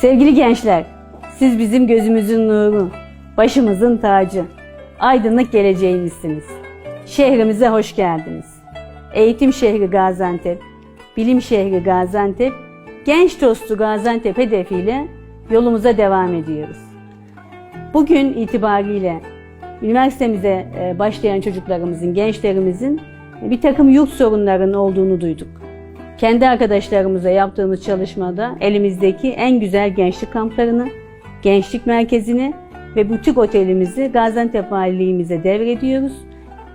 Sevgili gençler, siz bizim gözümüzün nuru, başımızın tacı, aydınlık geleceğimizsiniz. Şehrimize hoş geldiniz. Eğitim şehri Gaziantep, bilim şehri Gaziantep, genç dostu Gaziantep hedefiyle yolumuza devam ediyoruz. Bugün itibariyle üniversitemize e, başlayan çocuklarımızın, gençlerimizin bir takım yurt sorunlarının olduğunu duyduk. Kendi arkadaşlarımıza yaptığımız çalışmada elimizdeki en güzel gençlik kamplarını, gençlik merkezini ve butik otelimizi Gaziantep Valiliğimize devrediyoruz.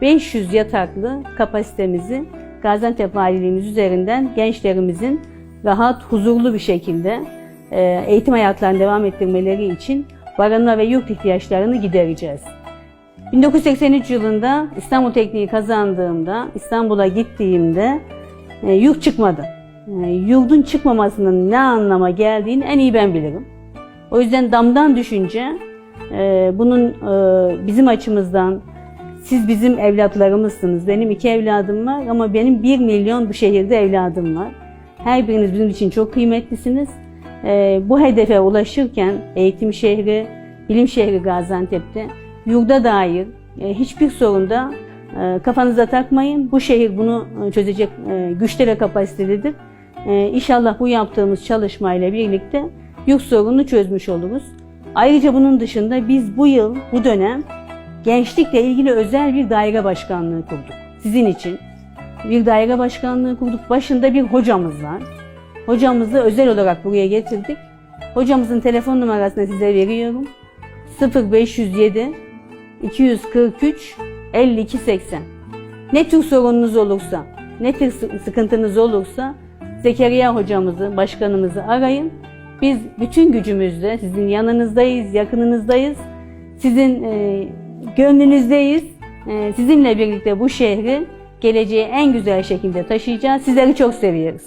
500 yataklı kapasitemizi Gaziantep Valiliğimiz üzerinden gençlerimizin rahat, huzurlu bir şekilde e, eğitim hayatlarını devam ettirmeleri için barınma ve yurt ihtiyaçlarını gidereceğiz. 1983 yılında İstanbul Tekniği kazandığımda, İstanbul'a gittiğimde e, yurt çıkmadı. E, yurdun çıkmamasının ne anlama geldiğini en iyi ben bilirim. O yüzden damdan düşünce e, bunun e, bizim açımızdan siz bizim evlatlarımızsınız. Benim iki evladım var ama benim bir milyon bu şehirde evladım var. Her biriniz bizim için çok kıymetlisiniz. E, bu hedefe ulaşırken eğitim şehri, bilim şehri Gaziantep'te yurda dair e, hiçbir sorunda kafanıza takmayın. Bu şehir bunu e, çözecek e, güçte ve kapasitededir. E, İnşallah bu yaptığımız çalışmayla birlikte yurt sorununu çözmüş oluruz. Ayrıca bunun dışında biz bu yıl, bu dönem gençlikle ilgili özel bir daire başkanlığı kurduk. Sizin için bir daire başkanlığı kurduk. Başında bir hocamız var. Hocamızı özel olarak buraya getirdik. Hocamızın telefon numarasını size veriyorum. 0507 243 52 80. Ne tür sorununuz olursa, ne tür sı- sıkıntınız olursa Zekeriya hocamızı, başkanımızı arayın. Biz bütün gücümüzle sizin yanınızdayız, yakınınızdayız. Sizin e, gönlünüzdeyiz. E, sizinle birlikte bu şehri geleceğe en güzel şekilde taşıyacağız. Sizleri çok seviyoruz.